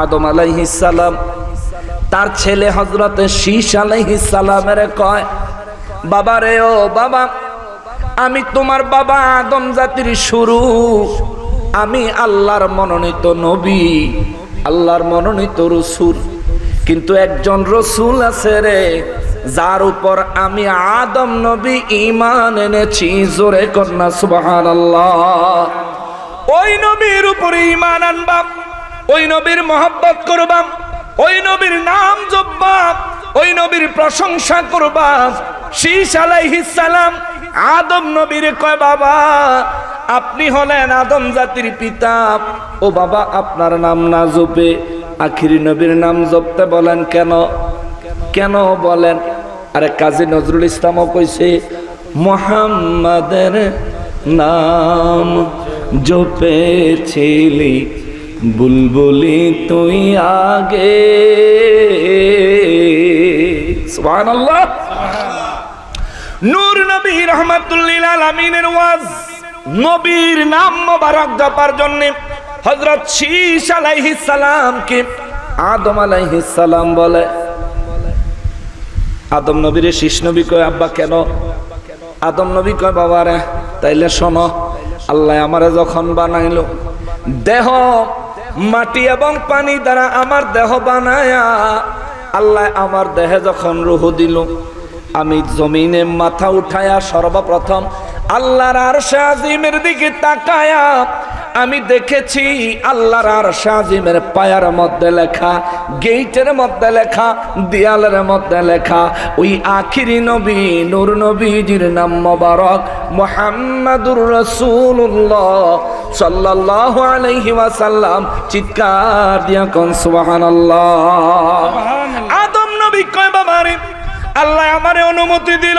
আদম আলাইহিসালাম তার ছেলে হজরতে শীষ আলাইহিসালামের কয়, বাবা রে, ও বাবা, আমি তোমার বাবা আদম জাতির শুরু, আমি আল্লাহর মনোনীত নবী, আল্লাহর মনোনীত রসুল, কিন্তু একজন রসুল আছে রে, যার উপর আমি আদম নবী ইমান এনেছি, জোরে কন্যা সুবাহান ওই নবীর উপরে ইমান আনবাম ওই নবীর মহব্বত করবাম ওই নবীর নাম জব্বাম ওই নবীর প্রশংসা করবাম শীষ আলাইহিস সালাম, আদম নবীর কয়, বাবা, আপনি হলেন আদম জাতির পিতা। ও বাবা, আপনার নাম না জপে। আখিরি নবীর নাম জপতে বলেন কেন? কেন বলেন? আরে কাজী নজরুল ইসলামও কইছে, মোহাম্মদের নাম জপেছিলি বুলবুলি তুই আগে। সুবহানাল্লাহ। নূর নবী রহমাতুল্লিল আলামিনের ওয়াজ। নবীর নাম মোবারক জপার জন্য হযরত শীশ আলাইহিস সালামকে আদম আলাইহিস সালাম বলে। আদম নবীর শীষ নবী কয়, আব্বা, কেন? আদম নবী কয় বাবা রে তাইলে শোনো, আল্লাহ আমারে যখন বানাইলো, দেহ মাটি এবং পানি দ্বারা আমার দেহ বানায়া, আল্লাহ আমার দেহে যখন রুহ দিল, আমি জমিনে মাথা উঠায়া সর্বপ্রথম আল্লাহর আর আজিমের দিকে তাকায়া আমি দেখেছি আল্লাহর আর আজিমের পায়ার মধ্যে লেখা গেইটের মধ্যে লেখা দেয়ালের মধ্যে লেখা ওই আখিরি নবী নূর নবীজির নাম মোবারক মোহাম্মদুর রসুল্লাহ সাল্লাল্লাহু আলাইহি ওয়াসাল্লাম। চিৎকার দিয়া কোন সুবহানাল্লাহ। আদম নবী কয় বাবারে আল্লাহ আমারে অনুমতি দিল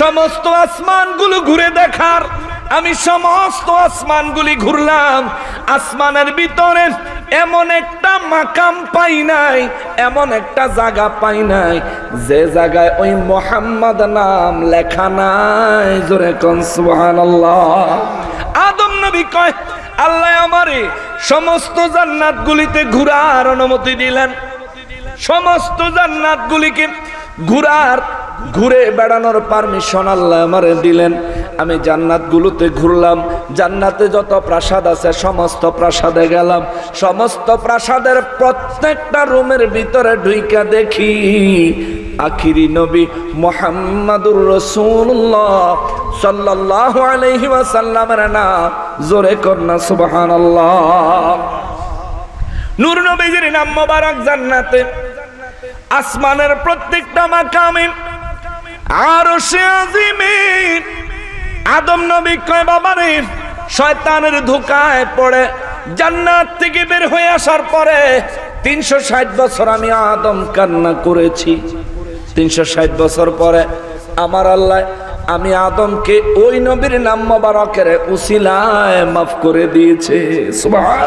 সমস্ত আসমানগুলো ঘুরে দেখার। আমি সমস্ত আসমানগুলি ঘুরলাম। আসমানের ভিতরে এমন একটা মাকাম পাই নাই, এমন একটা জায়গা পাই নাই। যে জায়গায় ওই মোহাম্মদ নাম লেখা নাই, জোরে কন সুবহানাল্লাহ। আদম নবী কয়, আল্লাহ আমারে সমস্ত জান্নাত গুলিতে ঘুরার অনুমতি দিলেন। সমস্ত জান্নাত গুলিকে ঘুরার ঘুরে বেড়ানোর পারমিশন আল্লাহ আমারে দিলেন। আমি জান্নাতগুলোতে ঘুরলাম, জান্নাতে যত প্রাসাদ আছে, সমস্ত প্রাসাদে গেলাম। সমস্ত প্রাসাদের প্রত্যেকটা রুমের ভিতরে ঢুইকা দেখি, আখিরি নবী মোহাম্মদুর রসুল্লাহ সাল্লাহ আলহি ওয়াসাল্লামের নাম জোরে কন্যা সুবহানাল্লাহ। নূর নবীজির নাম মোবারক জান্নাতে। আসমানের প্রত্যেকটা মাকামে আদম নবী কয়, বাবারে, শয়তানের ধোকায় পড়ে। জান্নাত থেকে বের হয়ে আসার পরে তিনশো ষাট বছর আমি আদম কান্না করেছি। তিনশো ষাট বছর পরে আমার আল্লাহ, আমি আদমকে ওই নবীর নাম মোবারকের উসিলায় মাফ করে দিয়েছে। সুবহান